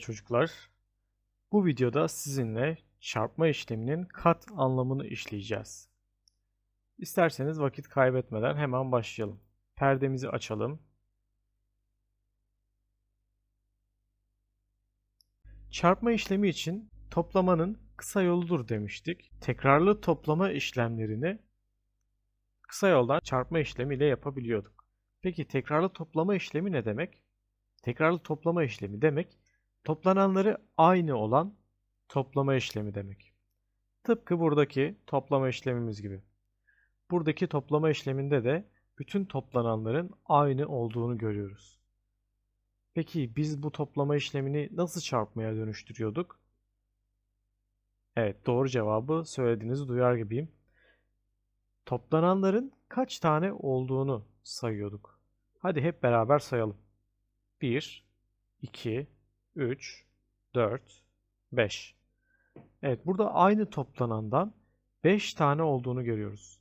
Çocuklar. Bu videoda sizinle çarpma işleminin kat anlamını işleyeceğiz. İsterseniz vakit kaybetmeden hemen başlayalım. Perdemizi açalım. Çarpma işlemi için toplamanın kısa yoludur demiştik. Tekrarlı toplama işlemlerini kısa yoldan çarpma işlemiyle yapabiliyorduk. Peki tekrarlı toplama işlemi ne demek? Tekrarlı toplama işlemi demek toplananları aynı olan toplama işlemi demek. Tıpkı buradaki toplama işlemimiz gibi. Buradaki toplama işleminde de bütün toplananların aynı olduğunu görüyoruz. Peki biz bu toplama işlemini nasıl çarpmaya dönüştürüyorduk? Evet doğru cevabı söylediğinizi duyar gibiyim. Toplananların kaç tane olduğunu sayıyorduk. Hadi hep beraber sayalım. 1, 2, 3, 4, 5. Evet burada aynı toplanandan 5 tane olduğunu görüyoruz.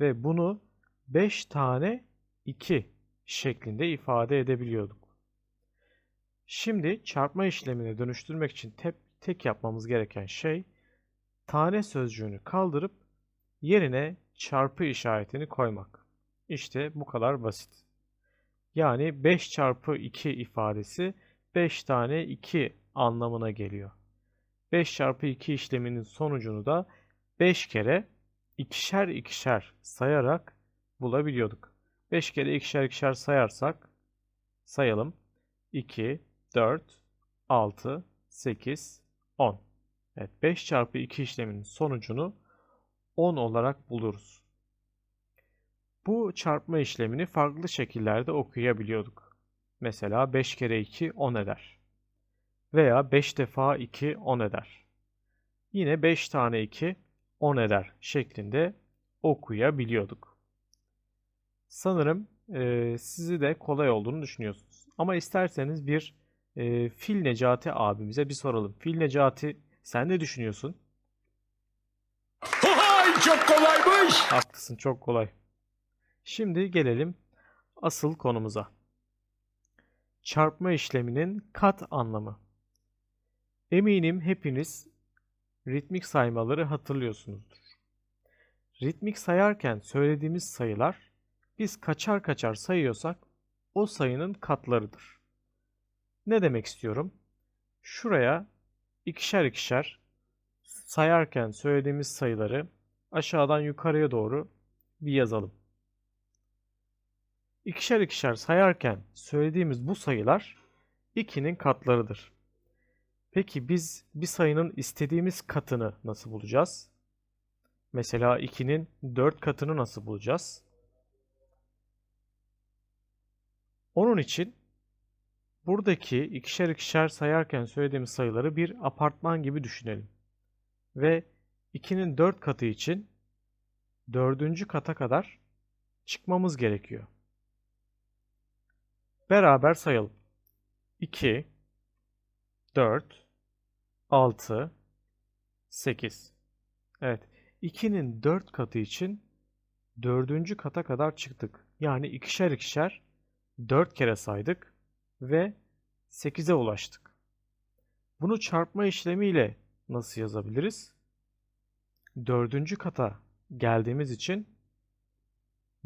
Ve bunu 5 tane 2 şeklinde ifade edebiliyorduk. Şimdi çarpma işlemine dönüştürmek için tek, tek yapmamız gereken şey tane sözcüğünü kaldırıp yerine çarpı işaretini koymak. İşte bu kadar basit. Yani 5 çarpı 2 ifadesi 5 tane 2 anlamına geliyor. 5 çarpı 2 işleminin sonucunu da 5 kere ikişer ikişer sayarak bulabiliyorduk. 5 kere ikişer ikişer sayarsak sayalım. 2, 4, 6, 8, 10. Evet 5 çarpı 2 işleminin sonucunu 10 olarak buluruz. Bu çarpma işlemini farklı şekillerde okuyabiliyorduk. Mesela 5 kere 2 10 eder. Veya 5 defa 2 10 eder. Yine 5 tane 2 10 eder şeklinde okuyabiliyorduk. Sanırım e, sizi de kolay olduğunu düşünüyorsunuz. Ama isterseniz bir e, Fil Necati abimize bir soralım. Fil Necati sen ne düşünüyorsun? Hay çok kolaymış. Haklısın çok kolay. Şimdi gelelim asıl konumuza. Çarpma işleminin kat anlamı. Eminim hepiniz ritmik saymaları hatırlıyorsunuzdur. Ritmik sayarken söylediğimiz sayılar biz kaçar kaçar sayıyorsak o sayının katlarıdır. Ne demek istiyorum? Şuraya ikişer ikişer sayarken söylediğimiz sayıları aşağıdan yukarıya doğru bir yazalım. İkişer ikişer sayarken söylediğimiz bu sayılar 2'nin katlarıdır. Peki biz bir sayının istediğimiz katını nasıl bulacağız? Mesela 2'nin 4 katını nasıl bulacağız? Onun için buradaki ikişer ikişer sayarken söylediğimiz sayıları bir apartman gibi düşünelim. Ve 2'nin 4 katı için 4. kata kadar çıkmamız gerekiyor. Beraber sayalım. 2, 4, 6, 8. Evet. 2'nin 4 katı için 4. kata kadar çıktık. Yani ikişer ikişer 4 kere saydık ve 8'e ulaştık. Bunu çarpma işlemiyle nasıl yazabiliriz? 4. kata geldiğimiz için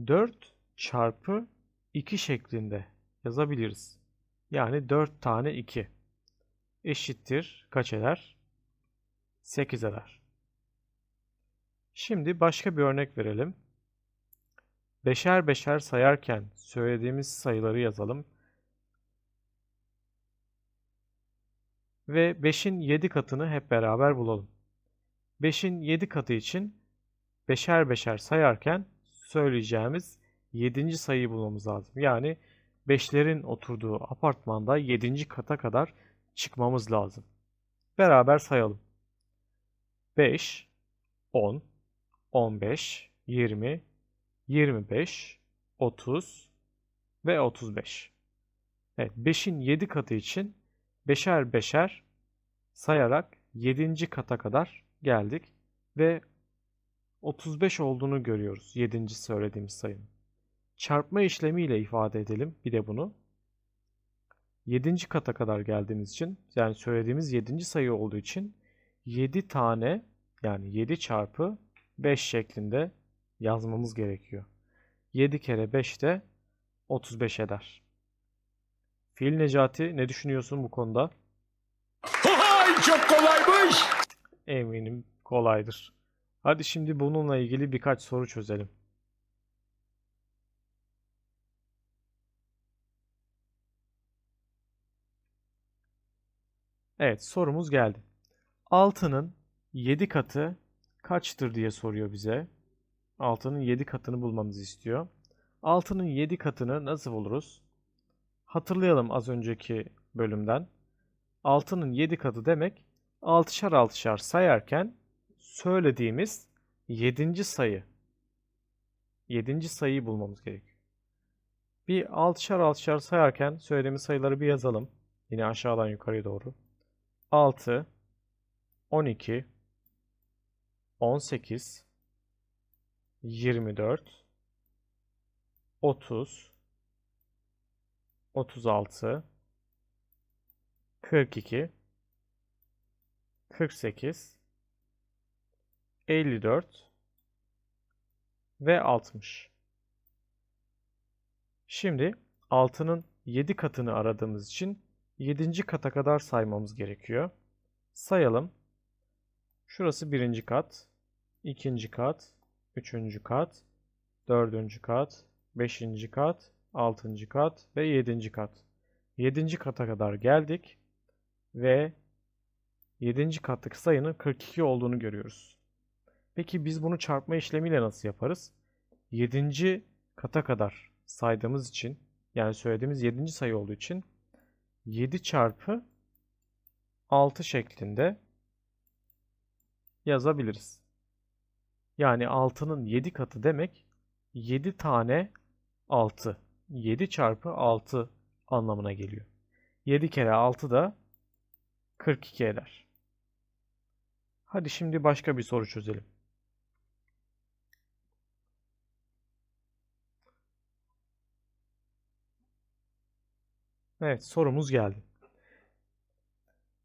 4 çarpı 2 şeklinde yazabiliriz. Yani 4 tane 2 eşittir kaç eder? 8 eder. Şimdi başka bir örnek verelim. Beşer beşer sayarken söylediğimiz sayıları yazalım. Ve 5'in 7 katını hep beraber bulalım. 5'in 7 katı için beşer beşer sayarken söyleyeceğimiz 7. sayıyı bulmamız lazım. Yani 5'lerin oturduğu apartmanda 7. kata kadar çıkmamız lazım. Beraber sayalım. 5, 10, 15, 20, 25, 30 ve 35. Evet, 5'in 7 katı için beşer beşer sayarak 7. kata kadar geldik ve 35 olduğunu görüyoruz 7. söylediğimiz sayının. Çarpma işlemiyle ifade edelim bir de bunu. 7. kata kadar geldiğimiz için yani söylediğimiz 7. sayı olduğu için 7 tane yani 7 çarpı 5 şeklinde yazmamız gerekiyor. 7 kere 5 de 35 eder. Fil Necati ne düşünüyorsun bu konuda? Vay çok kolaymış. Eminim kolaydır. Hadi şimdi bununla ilgili birkaç soru çözelim. Evet, sorumuz geldi. 6'nın 7 katı kaçtır diye soruyor bize. 6'nın 7 katını bulmamızı istiyor. 6'nın 7 katını nasıl buluruz? Hatırlayalım az önceki bölümden. 6'nın 7 katı demek 6'şar 6'şar sayarken söylediğimiz 7. sayı. 7. sayıyı bulmamız gerekiyor. Bir 6'şar 6'şar sayarken söylediğimiz sayıları bir yazalım. Yine aşağıdan yukarıya doğru. 6 12 18 24 30 36 42 48 54 ve 60. Şimdi 6'nın 7 katını aradığımız için 7. kata kadar saymamız gerekiyor. Sayalım. Şurası 1. kat, 2. kat, 3. kat, 4. kat, 5. kat, 6. kat ve 7. kat. 7. kata kadar geldik ve 7. kattaki sayının 42 olduğunu görüyoruz. Peki biz bunu çarpma işlemiyle nasıl yaparız? 7. kata kadar saydığımız için yani söylediğimiz 7. sayı olduğu için 7 çarpı 6 şeklinde yazabiliriz. Yani 6'nın 7 katı demek 7 tane 6. 7 çarpı 6 anlamına geliyor. 7 kere 6 da 42 eder. Hadi şimdi başka bir soru çözelim. Evet, sorumuz geldi.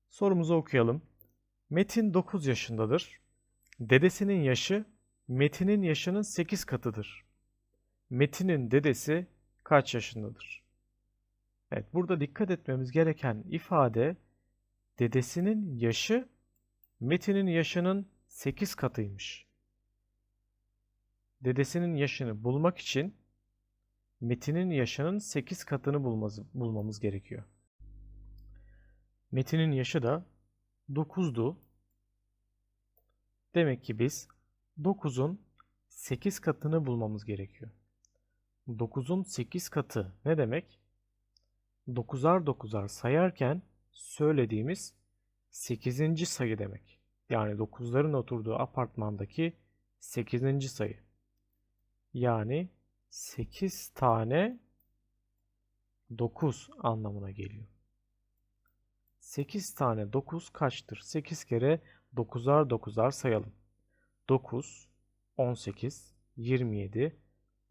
Sorumuzu okuyalım. Metin 9 yaşındadır. Dedesinin yaşı Metin'in yaşının 8 katıdır. Metin'in dedesi kaç yaşındadır? Evet, burada dikkat etmemiz gereken ifade dedesinin yaşı Metin'in yaşının 8 katıymış. Dedesinin yaşını bulmak için Metin'in yaşının 8 katını bulmamız, bulmamız gerekiyor. Metin'in yaşı da 9'du. Demek ki biz 9'un 8 katını bulmamız gerekiyor. 9'un 8 katı ne demek? 9'ar 9'ar sayarken söylediğimiz 8. sayı demek. Yani 9'ların oturduğu apartmandaki 8. sayı. Yani 8 tane 9 anlamına geliyor. 8 tane 9 kaçtır? 8 kere 9'ar 9'ar sayalım. 9, 18, 27,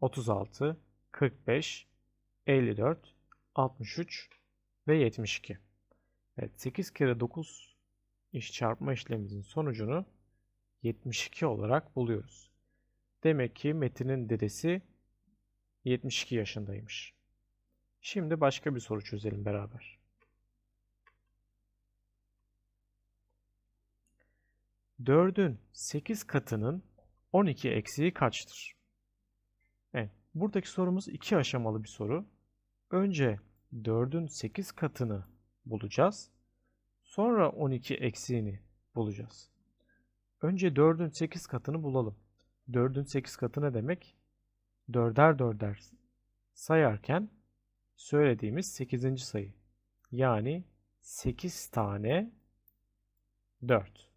36, 45, 54, 63 ve 72. Evet 8 kere 9 iş çarpma işlemimizin sonucunu 72 olarak buluyoruz. Demek ki Metin'in dedesi 72 yaşındaymış. Şimdi başka bir soru çözelim beraber. Dördün 8 katının 12 eksiği kaçtır? Evet, buradaki sorumuz iki aşamalı bir soru. Önce 4'ün 8 katını bulacağız. Sonra 12 eksiğini bulacağız. Önce 4'ün 8 katını bulalım. 4'ün 8 katı ne demek? 4'er 4'er sayarken söylediğimiz 8. sayı. Yani 8 tane 4.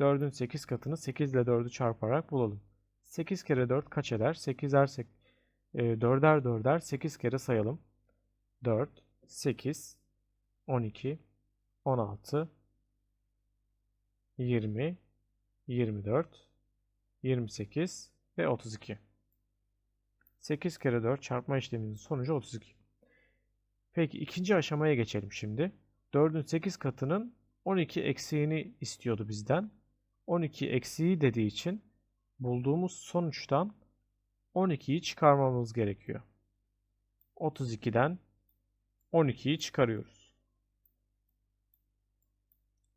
4'ün 8 katını 8 ile 4'ü çarparak bulalım. 8 kere 4 kaç eder? 8'er 4'er 4'er 8 kere sayalım. 4, 8, 12, 16, 20, 24, 28 ve 32. 8 kere 4 çarpma işleminin sonucu 32. Peki ikinci aşamaya geçelim şimdi. 4'ün 8 katının 12 eksiğini istiyordu bizden. 12 eksiği dediği için bulduğumuz sonuçtan 12'yi çıkarmamız gerekiyor. 32'den 12'yi çıkarıyoruz.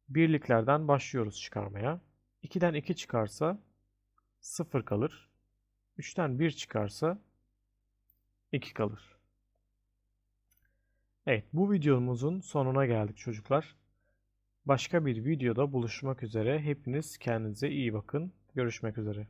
Birliklerden başlıyoruz çıkarmaya. 2'den 2 çıkarsa 0 kalır. 3'ten 1 çıkarsa 2 kalır. Evet, bu videomuzun sonuna geldik çocuklar. Başka bir videoda buluşmak üzere. Hepiniz kendinize iyi bakın. Görüşmek üzere.